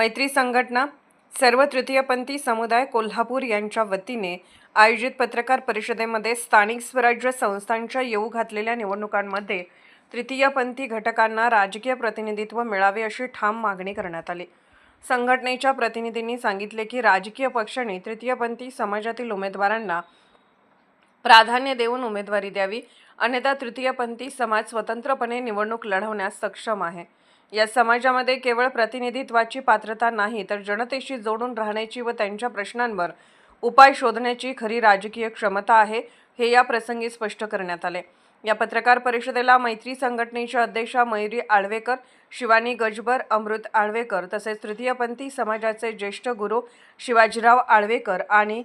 मैत्री संघटना सर्व तृतीयपंथी समुदाय कोल्हापूर यांच्या वतीने आयोजित पत्रकार परिषदेमध्ये स्थानिक स्वराज्य संस्थांच्या येऊ घातलेल्या निवडणुकांमध्ये तृतीयपंथी घटकांना राजकीय प्रतिनिधित्व मिळावे अशी ठाम मागणी करण्यात आली. संघटनेच्या प्रतिनिधींनी सांगितले की राजकीय पक्षाने तृतीयपंथी समाजातील उमेदवारांना प्राधान्य देऊन उमेदवारी द्यावी. अन्यथा तृतीयपंथी समाज स्वतंत्रपणे निवडणूक लढवण्यास सक्षम आहे. या समाजामध्ये केवळ प्रतिनिधित्वाची पात्रता नाही तर जनतेशी जोडून राहण्याची व त्यांच्या प्रश्नांवर उपाय शोधण्याची खरी राजकीय क्षमता आहे हे या प्रसंगी स्पष्ट करण्यात आले. या पत्रकार परिषदेला मैत्री संघटनेच्या अध्यक्षा मयुरी आळवेकर शिवानी गजबर अमृत आळवेकर तसेच तृतीयपंथी समाजाचे ज्येष्ठ गुरु शिवाजीराव आळवेकर आणि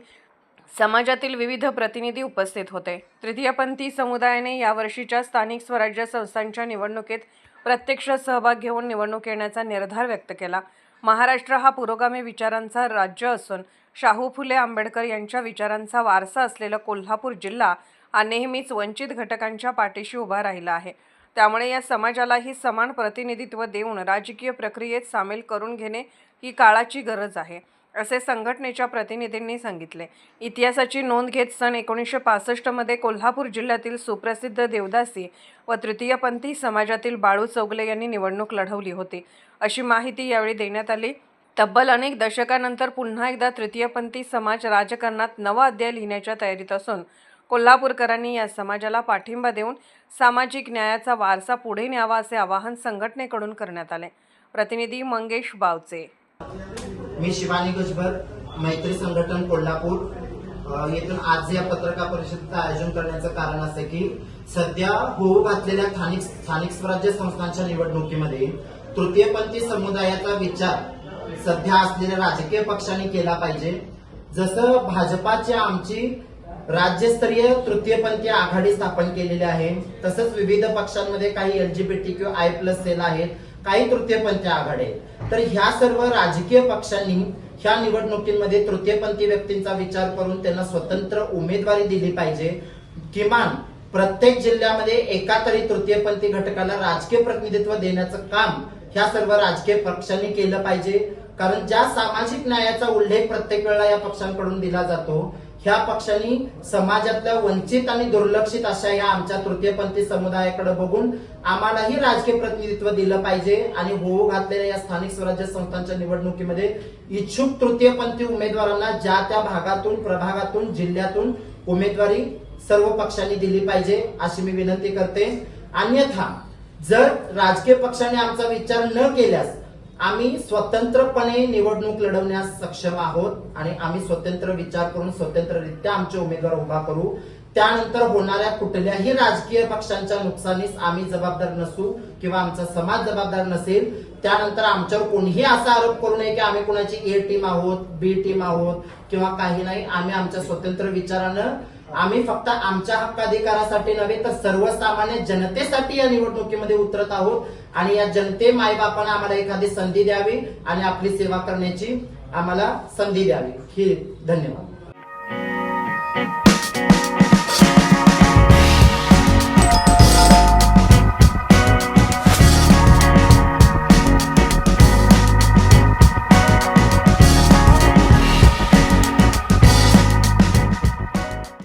समाजातील विविध प्रतिनिधी उपस्थित होते. तृतीयपंथी समुदायाने यावर्षीच्या स्थानिक स्वराज्य संस्थांच्या निवडणुकीत प्रत्यक्ष सहभाग घेऊन निवडणूक येण्याचा निर्धार व्यक्त केला. महाराष्ट्र हा पुरोगामी विचारांचा राज्य असून शाहू फुले आंबेडकर यांच्या विचारांचा वारसा असलेला कोल्हापूर जिल्हा हा नेहमीच वंचित घटकांच्या पाठीशी उभा राहिला आहे. त्यामुळे या समाजालाही समान प्रतिनिधित्व देऊन राजकीय प्रक्रियेत सामील करून घेणे ही काळाची गरज आहे. असे संघटनेच्या प्रतिनिधींनी सांगितले. इतिहासाची नोंद घेत सन एकोणीसशे पासष्टमध्ये कोल्हापूर जिल्ह्यातील सुप्रसिद्ध देवदासी व तृतीयपंथी समाजातील बाळू चौगले यांनी निवडणूक लढवली होती. अशी माहिती यावेळी देण्यात आली. तब्बल अनेक दशकानंतर पुन्हा एकदा तृतीयपंथी समाज राजकारणात नवा अध्याय लिहिण्याच्या तयारीत असून कोल्हापूरकरांनी या समाजाला पाठिंबा देऊन सामाजिक न्यायाचा वारसा पुढे न्यावा असे आवाहन संघटनेकडून करण्यात आले. प्रतिनिधी मंगेश बावचे. मी शिवानी गजभर मैत्री संघटन कोल्हापूर. येथून आज या पत्रकार परिषदेचं आयोजन करण्याचं कारण असं की सध्या होऊ घातलेल्या स्थानिक स्थानिक स्वराज्य संस्थांच्या निवडणुकीमध्ये तृतीयपंथी समुदायाचा विचार सध्या असलेल्या राजकीय पक्षांनी केला पाहिजे. जसं भाजपाची आमची राज्यस्तरीय तृतीयपंथी आघाडी स्थापन केलेली आहे तसंच विविध पक्षांमध्ये काही एलजीबीटी किंवा आय प्लस सेल आहेत. काही तृतीयपंथी आघाडी. तर ह्या सर्व राजकीय पक्षांनी ह्या निवडणुकीमध्ये तृतीयपंथी व्यक्तींचा विचार करून त्यांना स्वतंत्र उमेदवारी दिली पाहिजे. किमान प्रत्येक जिल्ह्यामध्ये एका तरी तृतीयपंथी घटकाला राजकीय प्रतिनिधित्व देण्याचं काम ह्या सर्व राजकीय पक्षांनी केलं पाहिजे. कारण ज्या सामाजिक न्यायाचा उल्लेख प्रत्येक वेळेला या पक्षांकडून दिला जातो ह्या पक्षांनी समाजातल्या वंचित आणि दुर्लक्षित अशा या आमच्या तृतीयपंथी समुदायाकडे बघून आम्हालाही राजकीय प्रतिनिधित्व दिलं पाहिजे आणि होऊ घातलेल्या या स्थानिक स्वराज्य संस्थांच्या निवडणुकीमध्ये इच्छुक तृतीयपंथी उमेदवारांना ज्या त्या भागातून प्रभागातून जिल्ह्यातून उमेदवारी सर्व पक्षांनी दिली पाहिजे अशी मी विनंती करते. अन्यथा जर राजकीय पक्षाने आमचा विचार न केल्यास आम्ही स्वतंत्रपणे निवडणूक लढवण्यास सक्षम आहोत आणि आम्ही स्वतंत्र विचार करून स्वतंत्ररित्या आमचे उमेदवार उभा करू. त्यानंतर होणाऱ्या कुठल्याही राजकीय पक्षांच्या नुकसानीस आम्ही जबाबदार नसू किंवा आमचा समाज जबाबदार नसेल. त्यानंतर आमच्यावर कोणीही असा आरोप करू नये की आम्ही कोणाची ए टीम आहोत बी टीम आहोत किंवा काही नाही. आम्ही आमच्या स्वतंत्र विचारानं आम्ही फक्त आमच्या हक्काधिकारासाठी नव्हे तर सर्वसामान्य जनतेसाठी या निवडणुकीमध्ये उतरत आहोत. आणि या जनते मायबापानं आम्हाला एखादी संधी द्यावी आणि आपली सेवा करण्याची आम्हाला संधी द्यावी. ही धन्यवाद.